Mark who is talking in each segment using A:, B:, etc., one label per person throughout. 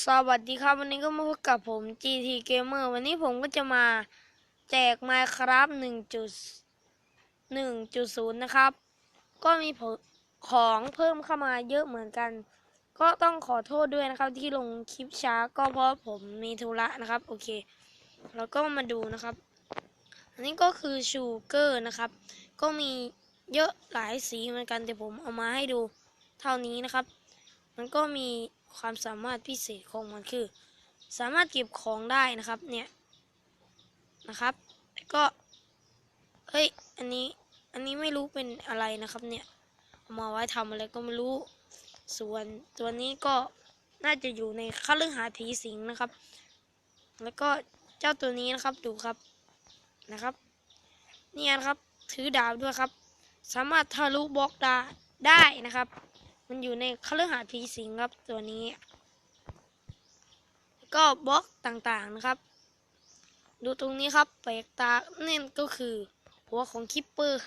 A: สวัสดีครับ วันนี้ก็มาพบกับผม GT Gamer วันนี้ผมก็จะมาแจก Minecraft 1.1.0 นะครับ ก็มีของเพิ่มเข้ามาเยอะเหมือนกัน ก็ต้องขอโทษด้วยนะครับ ที่ลงคลิปช้าก็เพราะผมมีธุระนะครับ โอเค แล้วก็มาดูนะครับ อันนี้ก็คือชูเกอร์นะครับ ก็มีเยอะหลายสีเหมือนกันแต่ผมเอามาให้ดูเท่านี้นะครับ มันก็มี ความสามารถพิเศษของมันคือ สามารถเก็บของได้นะครับ เนี่ยนะครับแล้วก็เฮ้ยอันนี้อันนี้ไม่รู้เป็นอะไรนะครับเนี่ยเอามาไว้ทำอะไรก็ไม่รู้ ส่วนตัวนี้ก็น่าจะอยู่ในคฤหาสน์ผีสิงนะครับ แล้วก็เจ้าตัวนี้นะครับดูครับนะครับเนี่ยนะครับถือดาบด้วยครับ สามารถทะลุบล็อกได้ได้นะครับ มันอยู่ในคฤหาสน์ผีสิงครับตัวนี้ก็บล็อกต่างๆนะครับ ดูตรงนี้ครับแปลกตาเนี่ก็คือ หัวของคิปเปอร์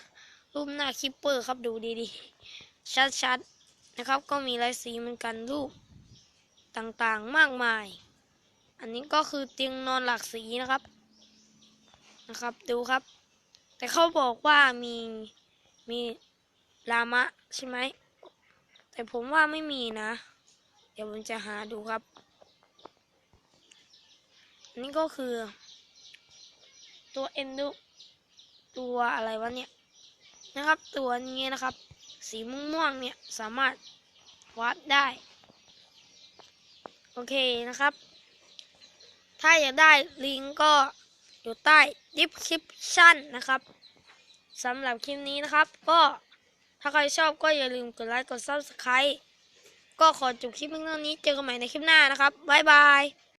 A: รูปหน้าคิปเปอร์ครับดูดีๆ ชัดๆนะครับ ก็มีลายสีเหมือนกันรูปต่างๆมากมาย อันนี้ก็คือเตียงนอนหลากสีนะครับนะครับ ดูครับ แต่เขาบอกว่ามีมีลามะใช่ไหม แต่ผมว่าไม่มีนะ เดี๋ยวผมจะหาดูครับนนี้ก็คือ ตัวเอ็นดูตัวอะไรวะเนี่ยนะครับ ตัวนี้นะครับ สีม่วงๆเนี่ยสามารถวัดได้ โอเคนะครับ ถ้าอยากได้ลิงก์ก็อยู่ใต้ description นะครับสำหรับคลิปนี้นะครับก็ ถ้าใครชอบก็อย่าลืมกดไลค์กดซับสไครต์ก็ขอจบคลิปเพียงเท่านี้เจอกันใหม่ในคลิปหน้านะครับบ๊ายบาย